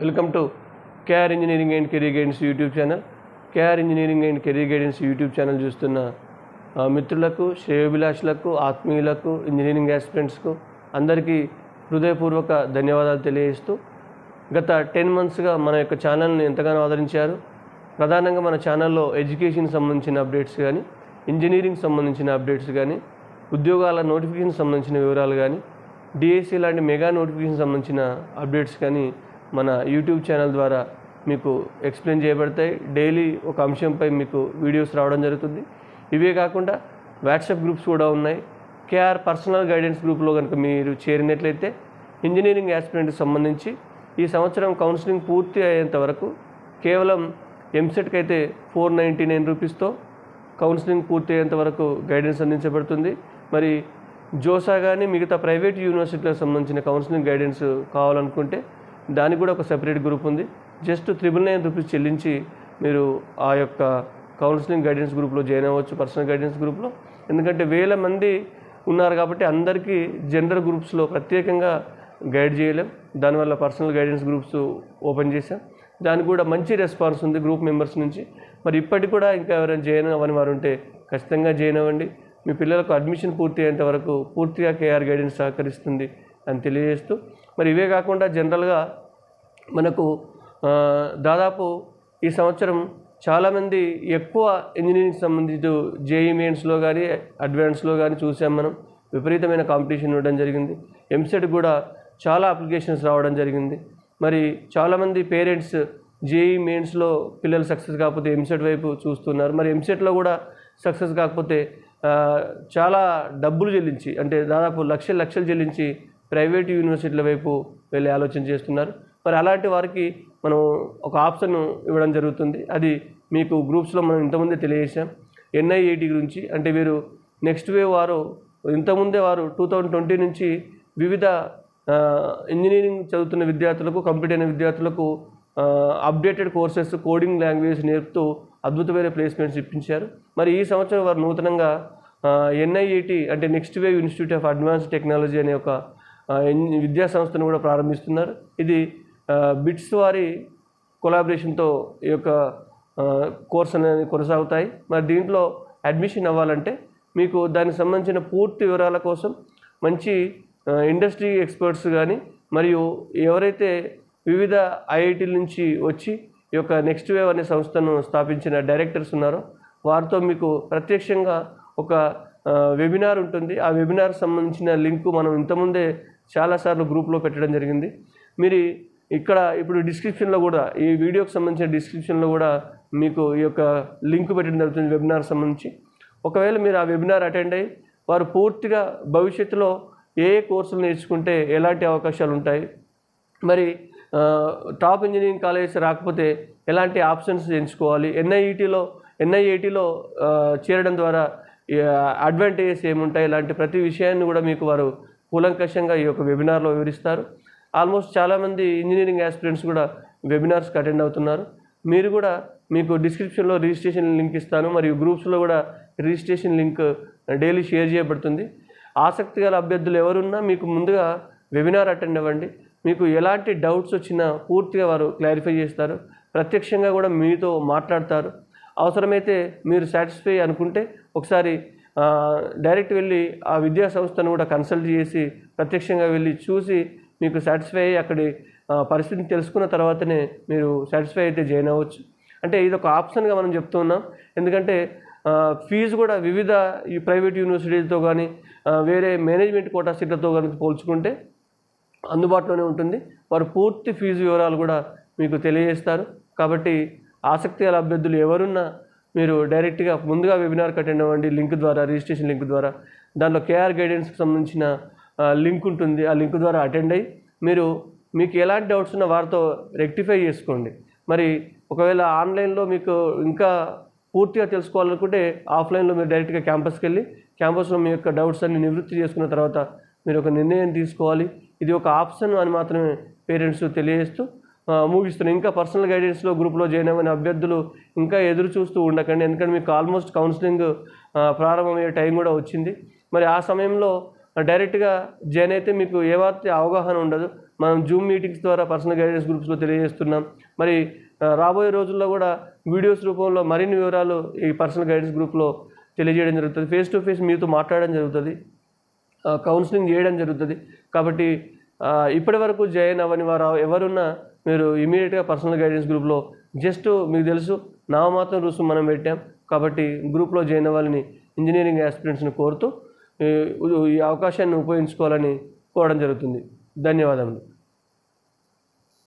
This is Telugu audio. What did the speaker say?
Welcome to KR engineering and career guidance YouTube channel. KR engineering and career guidance YouTube channel చూస్తున్న మిత్రులకు శ్రేయోభిలాషులకు ఆత్మీయులకు ఇంజనీరింగ్ ఆస్పిరెంట్స్కు అందరికీ హృదయపూర్వక ధన్యవాదాలు తెలియజేస్తూ గత టెన్ మంత్స్గా మన యొక్క ఛానల్ని ఎంతగానో ఆదరించారు. ప్రధానంగా మన ఛానల్లో ఎడ్యుకేషన్ సంబంధించిన అప్డేట్స్ కానీ ఇంజనీరింగ్ సంబంధించిన అప్డేట్స్ కానీ ఉద్యోగాల నోటిఫికేషన్ సంబంధించిన వివరాలు కానీ డిఎస్సి లాంటి మెగా నోటిఫికేషన్ సంబంధించిన అప్డేట్స్ కానీ మన యూట్యూబ్ ఛానల్ ద్వారా మీకు ఎక్స్ప్లెయిన్ చేయబడతాయి. డైలీ ఒక అంశంపై మీకు వీడియోస్ రావడం జరుగుతుంది. ఇవే కాకుండా వాట్సాప్ గ్రూప్స్ కూడా ఉన్నాయి. కేఆర్ పర్సనల్ గైడెన్స్ గ్రూప్లో కనుక మీరు చేరినట్లయితే ఇంజనీరింగ్ యాస్పిరెంట్కి సంబంధించి ఈ సంవత్సరం కౌన్సిలింగ్ పూర్తి అయ్యేంత వరకు కేవలం ఎంసెట్కి అయితే ఫోర్ నైంటీ నైన్ రూపీస్తో కౌన్సిలింగ్ పూర్తి అయ్యేంత వరకు గైడెన్స్ అందించబడుతుంది. మరి జోసా కానీ మిగతా ప్రైవేట్ యూనివర్సిటీలకు సంబంధించిన కౌన్సిలింగ్ గైడెన్స్ కావాలనుకుంటే దానికి కూడా ఒక సెపరేట్ గ్రూప్ ఉంది. జస్ట్ త్రిబుల్ నైన్ రూపీస్ చెల్లించి మీరు ఆ యొక్క కౌన్సిలింగ్ గైడెన్స్ గ్రూప్లో జాయిన్ అవ్వచ్చు పర్సనల్ గైడెన్స్ గ్రూప్లో ఎందుకంటే వేల మంది ఉన్నారు కాబట్టి అందరికీ జనరల్ గ్రూప్స్లో ప్రత్యేకంగా గైడ్ చేయలేం. దానివల్ల పర్సనల్ గైడెన్స్ గ్రూప్స్ ఓపెన్ చేశాం. దానికి కూడా మంచి రెస్పాన్స్ ఉంది గ్రూప్ మెంబర్స్ నుంచి. మరి ఇప్పటికి కూడా ఇంకా ఎవరైనా జాయిన్ అవ్వని వారు ఉంటే ఖచ్చితంగా జాయిన్ అవ్వండి. మీ పిల్లలకు అడ్మిషన్ పూర్తి అయ్యేంత వరకు పూర్తిగా కేఆర్ గైడెన్స్ సహకరిస్తుంది. అని తెలియజేస్తూ మరి ఇవే కాకుండా జనరల్గా మనకు దాదాపు ఈ సంవత్సరం చాలామంది ఎక్కువ ఇంజనీరింగ్ సంబంధించి జేఈ మెయిన్స్లో కానీ అడ్వాన్స్లో కానీ చూసాం మనం. విపరీతమైన కాంపిటీషన్ ఉండడం జరిగింది. ఎంసెట్ కూడా చాలా అప్లికేషన్స్ రావడం జరిగింది. మరి చాలామంది పేరెంట్స్ జేఈ మెయిన్స్లో పిల్లలు సక్సెస్ కాకపోతే ఎంసెట్ వైపు చూస్తున్నారు. మరి ఎంసెట్లో కూడా సక్సెస్ కాకపోతే చాలా డబ్బులు చెల్లించి అంటే దాదాపు లక్షలు లక్షలు చెల్లించి ప్రైవేట్ యూనివర్సిటీల వైపు వెళ్ళి ఆలోచన చేస్తున్నారు. మరి అలాంటి వారికి మనం ఒక ఆప్షన్ ఇవ్వడం జరుగుతుంది. అది మీకు గ్రూప్స్లో మనం ఇంతకుముందే తెలియజేసాం ఎన్ఐఐటి గురించి అంటే వీరు నెక్స్ట్ వేవ్ వారు ఇంతకుముందే వారు టూ థౌజండ్ ట్వంటీ నుంచి వివిధ ఇంజనీరింగ్ చదువుతున్న విద్యార్థులకు కంప్లీట్ అయిన విద్యార్థులకు అప్డేటెడ్ కోర్సెస్ కోడింగ్ లాంగ్వేజ్ నేర్పుతూ అద్భుతమైన ప్లేస్మెంట్స్ ఇప్పించారు. మరి ఈ సంవత్సరం వారు నూతనంగా ఎన్ఐఈటి అంటే next wave institute of advance technology అనే ఒక విద్యా సంస్థను కూడా ప్రారంభిస్తున్నారు. ఇది బిట్స్ వారి కొలాబరేషన్తో ఈ యొక్క కోర్స్ అనేది కొనసాగుతాయి. మరి దీంట్లో అడ్మిషన్ అవ్వాలంటే మీకు దానికి సంబంధించిన పూర్తి వివరాల కోసం మంచి ఇండస్ట్రీ ఎక్స్పర్ట్స్ కానీ మరియు ఎవరైతే వివిధ ఐఐటీల నుంచి వచ్చి ఈ యొక్క నెక్స్ట్ వేవ్ అనే సంస్థను స్థాపించిన డైరెక్టర్స్ ఉన్నారో వారితో మీకు ప్రత్యక్షంగా ఒక వెబినార్ ఉంటుంది. ఆ వెబినార్ సంబంధించిన లింకు మనం ఇంతకుముందే చాలాసార్లు గ్రూప్లో పెట్టడం జరిగింది. మీరు ఇక్కడ ఇప్పుడు డిస్క్రిప్షన్లో కూడా ఈ వీడియోకి సంబంధించిన డిస్క్రిప్షన్లో కూడా మీకు ఈ యొక్క లింక్ పెట్టడం జరుగుతుంది వెబినార్ సంబంధించి. ఒకవేళ మీరు ఆ వెబినార్ అటెండ్ అయ్యి వారు పూర్తిగా భవిష్యత్తులో ఏ ఏ కోర్సులు నేర్చుకుంటే ఎలాంటి అవకాశాలు ఉంటాయి మరి టాప్ ఇంజనీరింగ్ కాలేజెస్ రాకపోతే ఎలాంటి ఆప్షన్స్ ఎంచుకోవాలి ఎన్ఐఈటీలో ఎన్ఐఐటీలో చేరడం ద్వారా అడ్వాంటేజెస్ ఏముంటాయి ఇలాంటి ప్రతి విషయాన్ని కూడా మీకు వారు కూలంకషంగా ఈ యొక్క వెబినార్లో వివరిస్తారు. ఆల్మోస్ట్ చాలామంది ఇంజనీరింగ్ యాస్పిరెంట్స్ కూడా వెబినార్స్కి అటెండ్ అవుతున్నారు. మీరు కూడా మీకు డిస్క్రిప్షన్లో రిజిస్ట్రేషన్ లింక్ ఇస్తాను. మరియు గ్రూప్స్లో కూడా రిజిస్ట్రేషన్ లింక్ డైలీ షేర్ చేయబడుతుంది. ఆసక్తి గల అభ్యర్థులు ఎవరున్నా మీకు ముందుగా వెబినార్ అటెండ్ అవ్వండి. మీకు ఎలాంటి డౌట్స్ వచ్చినా పూర్తిగా వారు క్లారిఫై చేస్తారు. ప్రత్యక్షంగా కూడా మీతో మాట్లాడతారు. అవసరమైతే మీరు సాటిస్ఫై అనుకుంటే ఒకసారి డైరెక్ట్ వెళ్ళి ఆ విద్యా సంస్థను కూడా కన్సల్ట్ చేసి ప్రత్యక్షంగా వెళ్ళి చూసి మీకు సాటిస్ఫై అయ్యి అక్కడి పరిస్థితిని తెలుసుకున్న తర్వాతనే మీరు సాటిస్ఫై అయితే జాయిన్ అవ్వచ్చు. అంటే ఇది ఒక ఆప్షన్గా మనం చెప్తున్నాం ఎందుకంటే ఫీజు కూడా వివిధ ఈ ప్రైవేట్ యూనివర్సిటీలతో కానీ వేరే మేనేజ్మెంట్ కోటా సీట్లతో కనుక పోల్చుకుంటే అందుబాటులోనే ఉంటుంది. వారు పూర్తి ఫీజు వివరాలు కూడా మీకు తెలియజేస్తారు. కాబట్టి ఆసక్తి గల అభ్యర్థులు ఎవరున్నా మీరు డైరెక్ట్గా ముందుగా వెబినార్కి అటెండ్ అవ్వండి లింక్ ద్వారా రిజిస్ట్రేషన్ లింక్ ద్వారా. దాంట్లో కేఆర్ గైడెన్స్కి సంబంధించిన లింక్ ఉంటుంది. ఆ లింక్ ద్వారా అటెండ్ అయ్యి మీరు మీకు ఎలాంటి డౌట్స్ ఉన్నా వారితో రెక్టిఫై చేసుకోండి. మరి ఒకవేళ ఆన్లైన్లో మీకు ఇంకా పూర్తిగా తెలుసుకోవాలనుకుంటే ఆఫ్లైన్లో మీరు డైరెక్ట్గా క్యాంపస్కి వెళ్ళి క్యాంపస్లో మీ యొక్క డౌట్స్ అన్ని నివృత్తి చేసుకున్న తర్వాత మీరు ఒక నిర్ణయం తీసుకోవాలి. ఇది ఒక ఆప్షన్ అని మాత్రమే పేరెంట్స్ తెలియజేస్తూ ముగిస్తున్నాయి ఇంకా పర్సనల్ గైడెన్స్లో గ్రూప్లో జాయిన్ అవ్వని అభ్యర్థులు ఇంకా ఎదురు చూస్తూ ఉండకండి. ఎందుకంటే మీకు ఆల్మోస్ట్ కౌన్సిలింగ్ ప్రారంభమయ్యే టైం కూడా వచ్చింది. మరి ఆ సమయంలో డైరెక్ట్గా జాయిన్ అయితే మీకు ఏ వార్త అవగాహన ఉండదు. మనం జూమ్ మీటింగ్స్ ద్వారా పర్సనల్ గైడెన్స్ గ్రూప్స్లో తెలియజేస్తున్నాం. మరి రాబోయే రోజుల్లో కూడా వీడియోస్ రూపంలో మరిన్ని వివరాలు ఈ పర్సనల్ గైడెన్స్ గ్రూప్లో తెలియజేయడం జరుగుతుంది. ఫేస్ టు ఫేస్ మీతో మాట్లాడడం జరుగుతుంది. కౌన్సిలింగ్ చేయడం జరుగుతుంది. కాబట్టి ఇప్పటి వరకు జాయిన్ అవ్వని వారు ఎవరున్నా మీరు ఇమీడియట్గా పర్సనల్ గైడెన్స్ గ్రూప్లో జస్ట్ మీకు తెలుసు నామమాత్రం రుసుము మనం పెట్టాం. కాబట్టి గ్రూప్లో జాయిన్ అవ్వాలని ఇంజనీరింగ్ ఆస్పిరెంట్స్ని కోరుతూ ఈ ఈ అవకాశాన్ని ఉపయోగించుకోవాలని కోరడం జరుగుతుంది. ధన్యవాదములు.